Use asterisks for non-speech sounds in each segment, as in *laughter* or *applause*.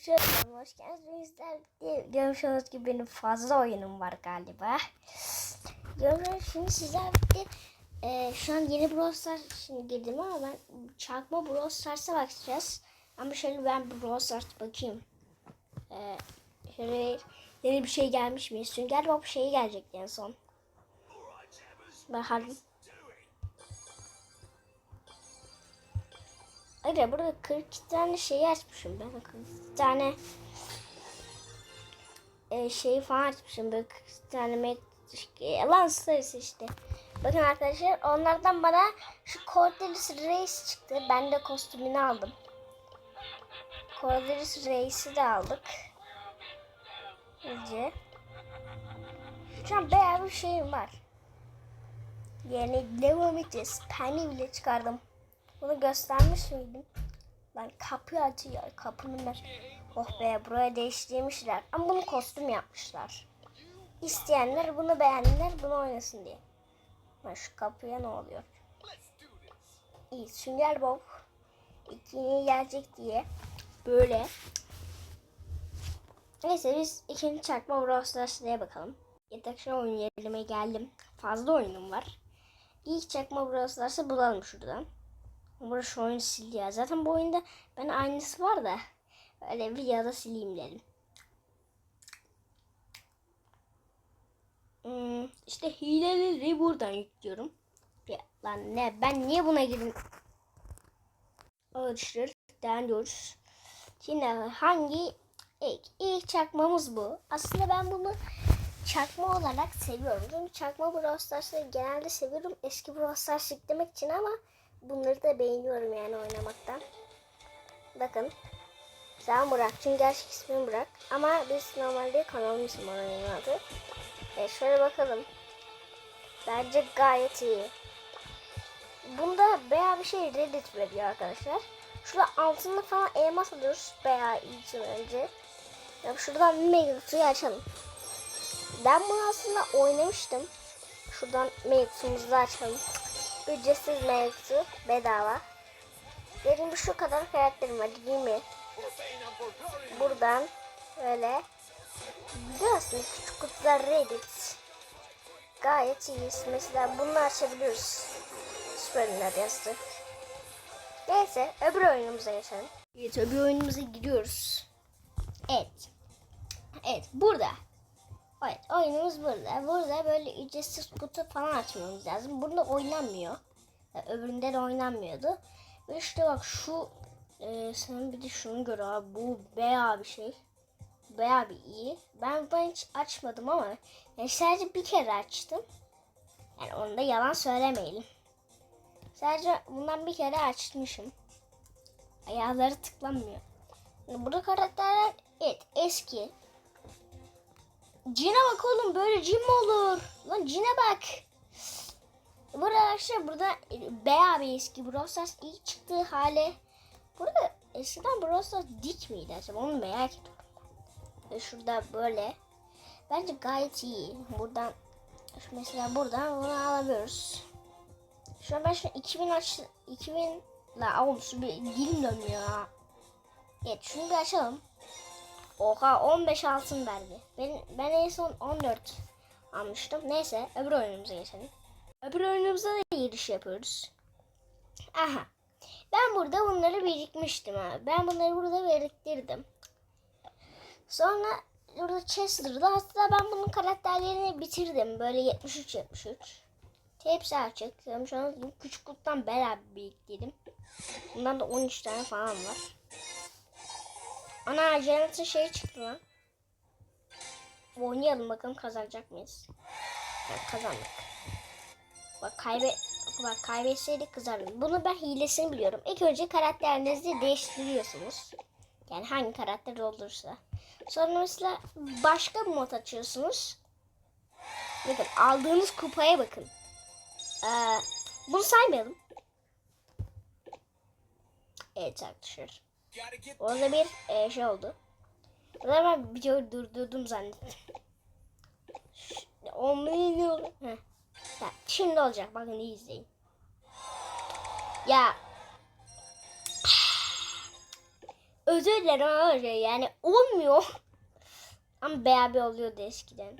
Şöyle hoş geldiniz. Görmüş olduğunuz gibi benim fazla oyunum var galiba. Görmüş şimdi sizler bir e, şu an yeni Brawl Stars şimdi girdim ama ben çakma Brawl Stars'a bakacağız. Ama şöyle ben Brawl Stars bakayım. E, şöyle yeni bir şey gelmiş mi? Sünger Bob şeyi gelecekti en son. Bakalım. Hayır burada 42 tane şey açmışım ben. 42 tane e, şey falan açmışım. Böyle 42 tane met yalan sayısı işte. Bakın arkadaşlar onlardan bana şu Cordelis Reis çıktı. Ben de kostümünü aldım. Cordelis Reis'i de aldık. Önce. Şu an bayağı bir şeyim var. Yani devam edeceğiz. Penny bile çıkardım. Bunu göstermiş miydim? Lan kapı açıyor. Kapının ben. Oh be buraya değiştirmişler. Ama bunu kostüm yapmışlar. İsteyenler bunu beğendiler bunu oynasın diye. Lan şu kapıya ne oluyor? İyi Sünger Bob ikiye gelecek diye böyle. Neyse biz ikinci çakma Brawl Stars'ya bakalım. Yatakşa oyun yerime geldim. Fazla oyunum var. İlk çakma Brawl Stars'ı bulalım şuradan. Burada şu oyunu sildi ya. Zaten bu oyunda ben aynısı var da öyle bir ya da sileyim dedim. Hmm, işte hileleri buradan yüklüyorum. Ya, lan ne ben niye buna girdim? Alıştır. Deniyoruz. Şimdi hangi ilk, ilk çakmamız bu. Aslında ben bunu çakma olarak seviyorum. Çünkü çakma Brawl Stars'ı genelde seviyorum. Eski Brawl Stars yüklemek için ama bunları da beğeniyorum yani oynamaktan. Bakın. Sen Burak. Çünkü gerçek ismini Burak. Ama biz normalde kanalın ismi onun adı. E şöyle bakalım. Bence gayet iyi. Bunda bayağı bir şey Reddit veriyor arkadaşlar. Şurada altında falan elmas alıyoruz bayağı iyi önce. Ya şuradan Mega'yı açalım. Ben bunu aslında oynamıştım. Şuradan Mega'yı açalım. Ücretsiz mevzu bedava. Benim şu kadar karakterim var değil mi? Buradan böyle biliyorsun küçük kutular Reddit. Gayet iyiyiz. Mesela bunu açabiliyoruz. Süper yazdık. Neyse öbür oyunumuza geçelim. Evet öbür oyunumuza gidiyoruz. Evet. Evet burada. Evet oyunumuz burada. Burada böyle ücretsiz kutu falan açmamız lazım. Burada oynanmıyor. Yani öbüründe de oynanmıyordu. Ve işte bak şu e, sen bir de şunu gör abi. Bu bayağı bir şey. Bayağı bir iyi. Ben ben hiç açmadım ama yani sadece bir kere açtım. Yani onu da yalan söylemeyelim. Sadece bundan bir kere açmışım. Ayağları tıklanmıyor. Yani burada karakterler evet eski. Cine bak oğlum böyle cin mi olur? Lan cine bak. Burada arkadaşlar burada bayağı bir eski Brawl Stars ilk çıktığı hale. Burada eskiden Brawl Stars dik miydi acaba onu merak ediyorum. Ve şurada böyle. Bence gayet iyi. Buradan mesela buradan bunu alabiliyoruz. Şu an ben şu 2000 aç 2000 la şu bir dilim dönmüyor. Evet şunu bir açalım. Oha 15 altın verdi. Ben, ben en son 14 almıştım. Neyse öbür oyunumuza geçelim. Öbür oyunumuza da giriş yapıyoruz. Aha. Ben burada bunları birikmiştim ha. Ben bunları burada biriktirdim. Sonra burada Chester'da hatta ben bunun karakterlerini bitirdim. Böyle 73 73. Hepsi açık. Şu an küçük kuttan beraber biriktirdim. Bundan da 13 tane falan var. Ana Janet'ın şeyi çıktı lan. Oynayalım bakalım kazanacak mıyız? Evet, kazandık. Bak kaybe bak kaybetseydik kızardım. Bunu ben hilesini biliyorum. İlk önce karakterlerinizi değiştiriyorsunuz. Yani hangi karakter olursa. Sonra mesela başka bir mod açıyorsunuz. Bakın aldığınız kupaya bakın. Ee, bunu saymayalım. Evet arkadaşlar. Orada bir e, şey oldu. Orada ben videoyu durdurdum zannettim. *laughs* Olmuyor. Heh. Ya, şimdi olacak. Bakın iyi izleyin. Ya. *sighs* Özür dilerim ama öyle yani olmuyor. *laughs* Ama beraber oluyordu eskiden.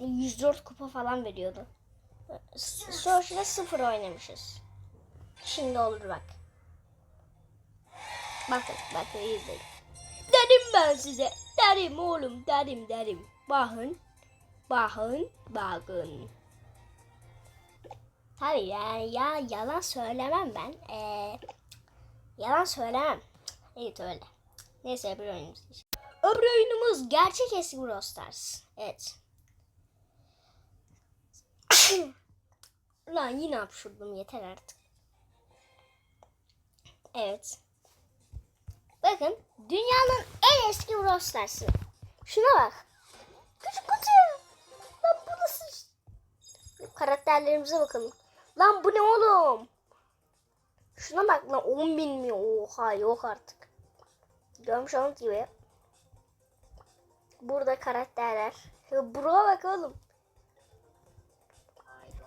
104 kupa falan veriyordu. Social'da sıfır oynamışız. Şimdi olur bak. Bakın bakın izleyin. Dedim ben size. Derim oğlum derim derim. Bakın. Bakın. Bakın. Tabii yani ya yalan söylemem ben. Ee, yalan söylemem. Evet öyle. Neyse öbür oyunumuz. Öbür oyunumuz gerçek eski Brawl Stars. Evet. *coughs* Lan yine hapşurdum yeter artık. Evet. Bakın dünyanın en eski Brawl. Şuna bak. Küçük kutu. Lan bu nasıl? Karakterlerimize bakalım. Lan bu ne oğlum? Şuna bak lan 10 bin mi? Oha yok artık. Görmüş olduğunuz gibi. Burada karakterler. Ya Buraya bak oğlum.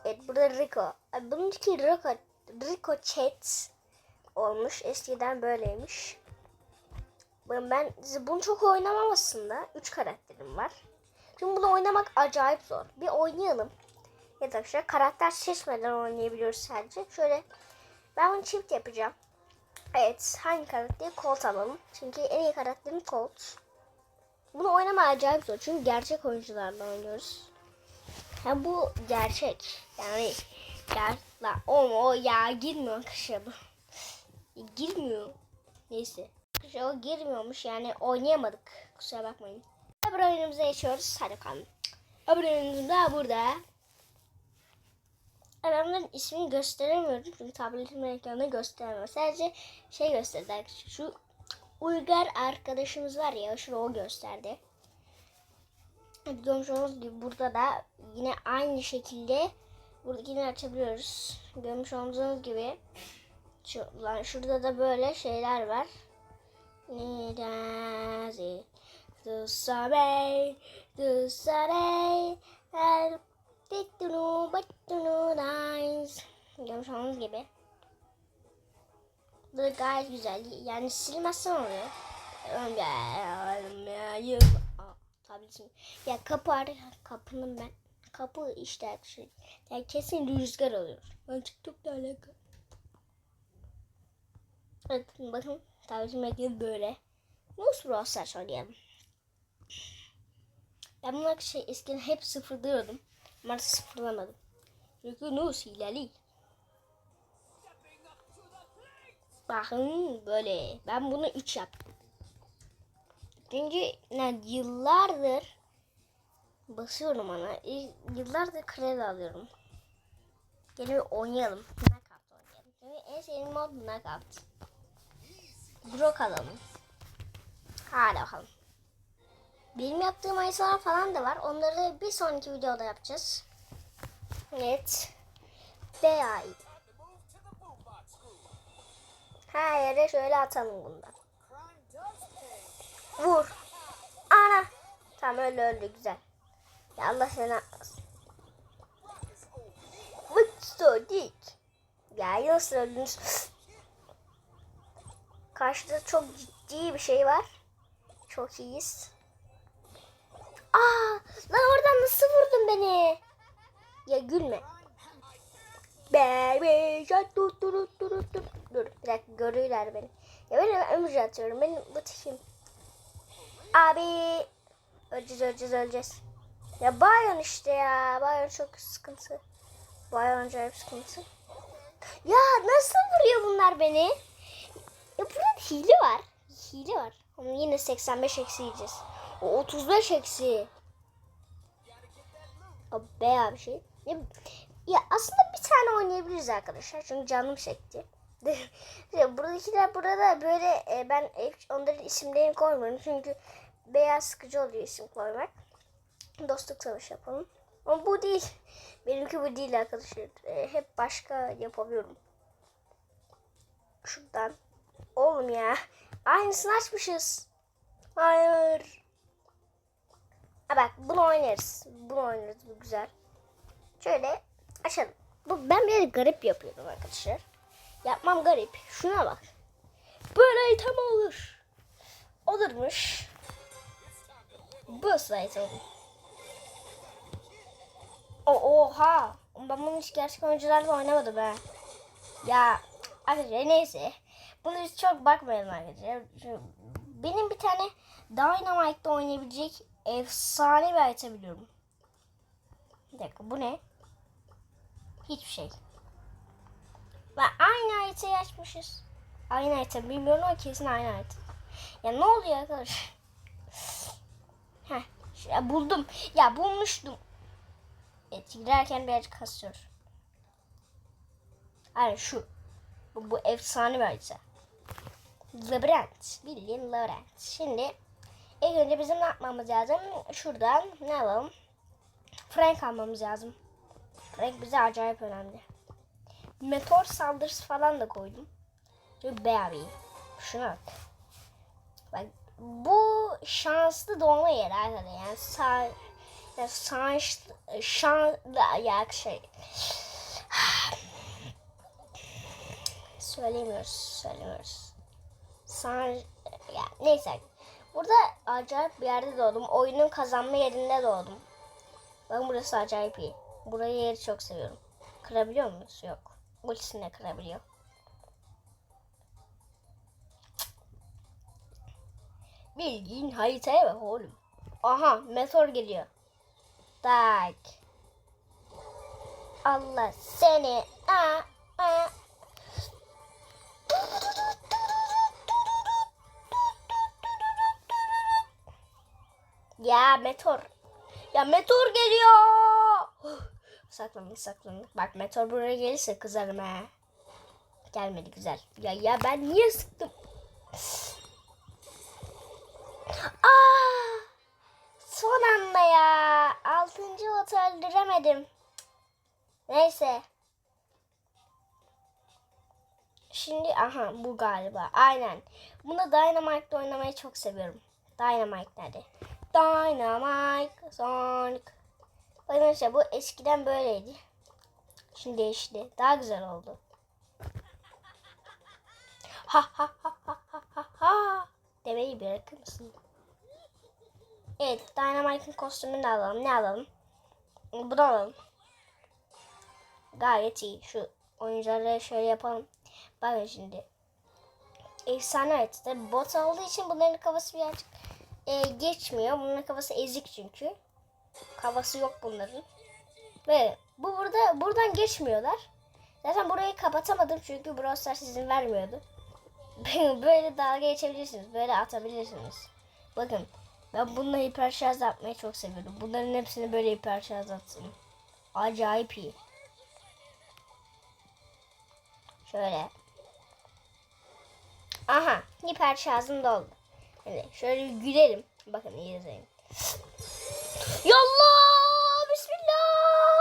Evet burada Rico. Bununki Rico, Rico Chat olmuş. Eskiden böyleymiş. Ben, bunu çok oynamam aslında. 3 karakterim var. Şimdi bunu oynamak acayip zor. Bir oynayalım. Evet arkadaşlar karakter seçmeden oynayabiliyoruz sadece. Şöyle ben bunu çift yapacağım. Evet hangi karakteri Colt alalım. Çünkü en iyi karakterim Colt. Bunu oynama acayip zor. Çünkü gerçek oyuncularla oynuyoruz. Ha bu gerçek. Yani ya la o o ya girmiyor kışa bu. *laughs* Girmiyor. Neyse. O girmiyormuş yani oynayamadık. Kusura bakmayın. Öbür oyunumuza geçiyoruz. Hadi bakalım. Öbür oyunumuz da burada. Bunların ismini gösteremiyorum çünkü tabletimin ekranında gösteremiyor. Sadece şey gösterdi. Şu Uygar arkadaşımız var ya şurada o gösterdi. Görmüş olduğunuz gibi burada da yine aynı şekilde buradakini açabiliyoruz. Görmüş olduğunuz gibi şu, lan şurada da böyle şeyler var. Sabe the sabe el Tittunu battunu nice. Görmüş olduğunuz gibi. Bu gayet güzel. Yani silmezsen oluyor. Tabletim. Ya kapı kapının ben. Kapı işte şey. Yani kesin rüzgar oluyor. Ben TikTok'la alakalı. Evet bakın tabletim ekranı böyle. Nasıl Brawl Stars oynayalım. Ben bunlar şey eskiden hep sıfırlıyordum. Ama sıfırlamadım. Çünkü Nus hileli. Bakın böyle. Ben bunu 3 yaptım. Çünkü yani yıllardır basıyorum ona. Yıllardır kredi alıyorum. Gelin oynayalım. Knockout oynayalım. Çünkü en sevdiğim mod Knockout. Brock alalım. Hadi bakalım. Benim yaptığım ayısalar falan da var. Onları bir sonraki videoda yapacağız. Evet. Değay. Her yere şöyle atalım bundan. Vur. Ana. Tamam öyle öldü güzel. Ya Allah seni atmasın. Vıçto dik. Ya nasıl öldünüz? Karşıda çok ciddi bir şey var. Çok iyiyiz. Aa, lan oradan nasıl vurdun beni? Ya gülme. Baby dur dur dur dur dur. Dur bir dakika görüyorlar beni. Ya ben ömrü atıyorum. Benim bu tipim. Abi. Öleceğiz öleceğiz öleceğiz. Ya Bayon işte ya. Bayon çok sıkıntı. Bayon acayip sıkıntı. Ya nasıl vuruyor bunlar beni? Burada hile var. Hile var. Ama yine 85 eksi yiyeceğiz. O 35 eksi. O bayağı bir şey. Ya, ya aslında bir tane oynayabiliriz arkadaşlar. Çünkü canım çekti. *laughs* Buradakiler burada böyle e, ben onların isimlerini koymuyorum. Çünkü beyaz sıkıcı oluyor isim koymak. Dostluk savaşı yapalım. Ama bu değil. Benimki bu değil arkadaşlar. E, hep başka yapabiliyorum. Şuradan. Oğlum ya. Aynısını açmışız. Hayır. Ha bak bunu oynarız. Bunu oynarız. Bu güzel. Şöyle açalım. Bu ben bir garip yapıyordum arkadaşlar. Yapmam garip. Şuna bak. Böyle item olur. Olurmuş. Bu slide oldu. O oha. Ben bunu hiç gerçek oyuncularla oynamadım be. Ya arkadaşlar neyse. Bunu biz çok bakmayalım arkadaşlar. Benim bir tane Dynamite'da oynayabilecek efsane bir item biliyorum. Bir dakika bu ne? Hiçbir şey. Ve aynı haritayı açmışız. Aynı harita bilmiyorum ama kesin aynı harita. Ya ne oluyor arkadaşlar? Heh, ya buldum. Ya bulmuştum. Evet girerken birazcık kasıyor. Aynen şu. Bu, bu efsane bir harita. Labirent. Bildiğin labirent. Şimdi ilk önce bizim ne yapmamız lazım? Şuradan ne alalım? Frank almamız lazım. Frank bize acayip önemli. Meteor saldırısı falan da koydum. Çünkü bayağı iyi. Şuna bak. Bak bu şanslı doğma yeri arkadaşlar. Yani sağ yani şans şans ya şey *sighs* söylemiyoruz söylemiyoruz. San ya neyse. Burada acayip bir yerde doğdum. Oyunun kazanma yerinde doğdum. Bakın burası acayip iyi. Burayı yeri çok seviyorum. Kırabiliyor muyuz? Yok. Ultisini de kırabiliyor. Bildiğin haritaya bak oğlum. Aha meteor geliyor. Tak. Allah seni. Aa, aa. Ya meteor. Ya meteor geliyor. saklanın saklanın. Bak meteor buraya gelirse kızarım ha. Gelmedi güzel. Ya ya ben niye sıktım? Aa! Son anda ya. Altıncı otu öldüremedim. Neyse. Şimdi aha bu galiba. Aynen. Bunu Dynamite'da oynamayı çok seviyorum. Dynamite nerede? Dynamite Sonic. Arkadaşlar bu eskiden böyleydi. Şimdi değişti. Daha güzel oldu. Ha ha ha ha ha ha. Demeyi bırakır mısın? Evet, Dynamite'ın kostümünü alalım. Ne alalım? Bunu alalım. Gayet iyi. Şu oyuncuları şöyle yapalım. Bakın şimdi. Efsane haritada bot olduğu için bunların kafası birazcık e, geçmiyor. Bunların kafası ezik çünkü. Kafası yok bunların. Ve bu burada buradan geçmiyorlar. Zaten burayı kapatamadım çünkü Brawl Stars izin vermiyordu. *laughs* böyle dalga geçebilirsiniz. Böyle atabilirsiniz. Bakın ben bununla hiper şarj yapmayı çok seviyorum. Bunların hepsini böyle hiper şarj attım. Acayip iyi. Şöyle. Aha hiper şarjım doldu. Şimdi şöyle bir gülerim. Bakın iyi izleyin. Yallah! Bismillah!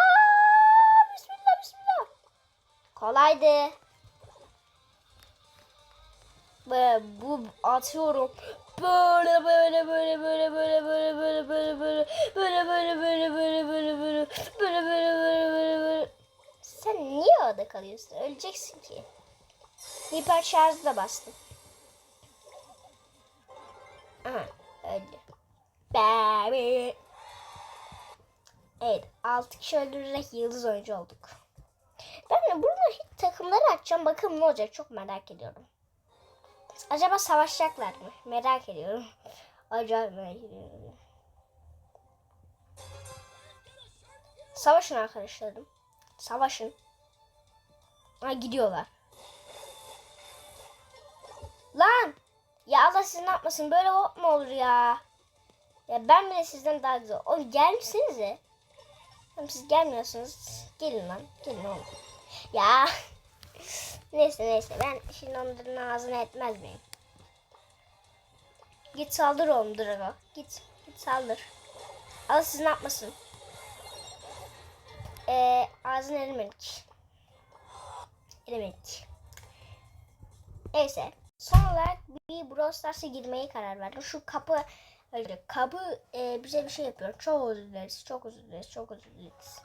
Bismillah bismillah. Kolaydı. Böyle bu atıyorum. Böyle böyle böyle böyle böyle böyle böyle böyle böyle böyle böyle böyle böyle böyle böyle böyle böyle böyle böyle böyle Sen niye orada kalıyorsun? Öleceksin ki. Hiper şarjı da bastım. Aha öldü. Baby. Evet 6 kişi öldürerek yıldız oyuncu olduk. Ben de burada hiç takımları açacağım. Bakalım ne olacak çok merak ediyorum. Acaba savaşacaklar mı? Merak ediyorum. Acayip merak ediyorum. Savaşın arkadaşlarım. Savaşın. Ha gidiyorlar. Lan! Ya Allah sizi ne yapmasın? Böyle hop mu olur ya? Ya ben bile sizden daha güzel. Oğlum gelmişsinize. Tamam siz gelmiyorsunuz. Gelin lan. Gelin oğlum. Ya. *laughs* neyse neyse ben şimdi onların ağzını etmez miyim? Git saldır oğlum Drago. Git. Git saldır. Allah siz yapmasın? Ee, ağzını elemedik. Elemedik. Neyse. Son olarak bir Brawl Stars'a girmeye karar verdim. Şu kapı öyle kapı e, bize bir şey yapıyor. Çok özür dileriz. Çok özür dileriz. Çok özür dileriz.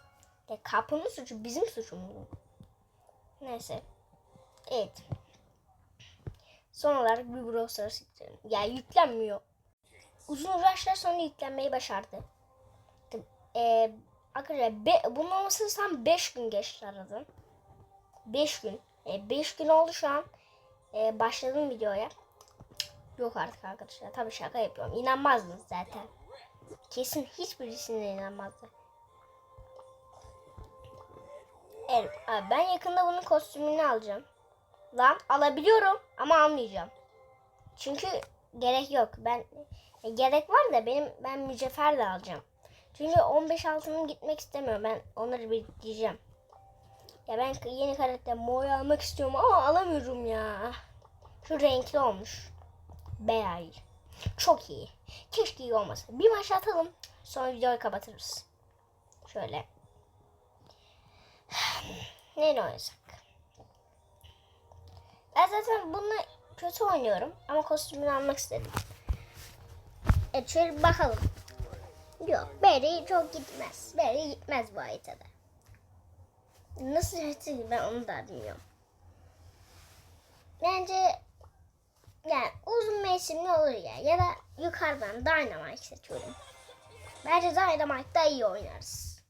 Ya kapının suçu bizim suçumuz. Neyse. Evet. Son olarak bir Brawl Stars yükledim. Ya yüklenmiyor. Uzun uğraşlar sonra yüklenmeyi başardı. Ee, arkadaşlar be, bunun olması tam 5 gün geçti aradan. 5 gün. 5 gün oldu şu an. Ee, başladım videoya. Yok artık arkadaşlar. Tabii şaka yapıyorum. İnanmazdınız zaten. Kesin hiçbirisine inanmazdı. Evet, abi ben yakında bunun kostümünü alacağım. Lan alabiliyorum ama almayacağım. Çünkü gerek yok. Ben e, gerek var da benim ben mücevher de alacağım. Çünkü 15 altınım gitmek istemiyorum. Ben onları biriktireceğim. Ya ben yeni karakter Mo'yu almak istiyorum ama alamıyorum ya. Şu renkli olmuş. Bayağı iyi. Çok iyi. Keşke iyi olmasa. Bir maç atalım. Sonra videoyu kapatırız. Şöyle. *sighs* Neyle oynasak? Ben zaten bunu kötü oynuyorum. Ama kostümünü almak istedim. Evet şöyle bakalım. Yok Berry çok gitmez. Berry gitmez bu haritada. Nasıl kötü ben onu da bilmiyorum. Bence yani uzun mevsimli olur ya. Ya da yukarıdan Dynamite seçiyorum. Bence Dynamite'da iyi oynarız.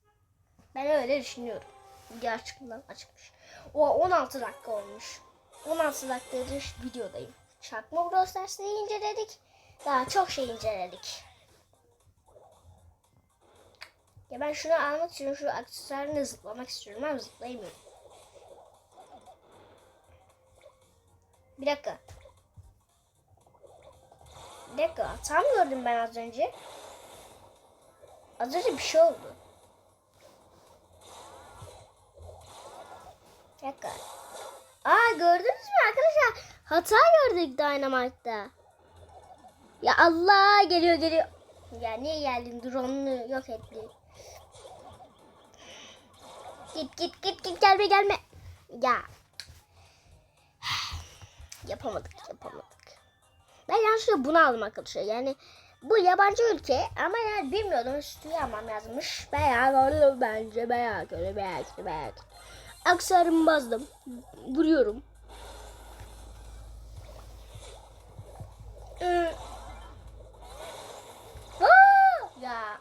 Ben öyle düşünüyorum. Video açıklan açıkmış. O 16 dakika olmuş. 16 dakikadır videodayım. Çakma Brawl Stars'ı inceledik. Daha çok şey inceledik. Ya ben şunu almak istiyorum. Şu aksesuarını zıplamak istiyorum ama zıplayamıyorum. Bir dakika. Bir dakika. Tam gördüm ben az önce. Az önce bir şey oldu. Bir dakika. Aa gördünüz mü arkadaşlar? Hata gördük Dynamite'da. Ya Allah geliyor geliyor. Ya niye geldin? Drone'unu yok etti. Git git git git gelme gelme. Ya. Yapamadık yapamadık. Ben yanlışlıkla bunu aldım arkadaşlar. Yani bu yabancı ülke ama yani bilmiyordum sütü almam yazmış. Bayağı bence bayağı kötü bayağı kötü bayağı kötü. Aksarımı bazdım. Vuruyorum. Ee, Aa! Ya.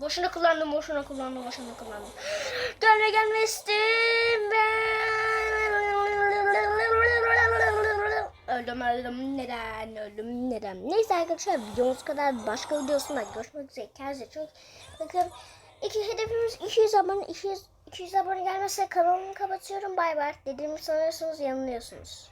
Boşuna kullandım, boşuna kullandım, boşuna kullandım. Gelme gelmesin Öldüm öldüm neden öldüm neden. Neyse arkadaşlar videomuz kadar başka videosunda görüşmek üzere. Kendinize çok bakın. İki hedefimiz 200 abone 200 200 abone gelmezse kanalımı kapatıyorum. Bay bay. Dediğimi sanıyorsunuz yanılıyorsunuz.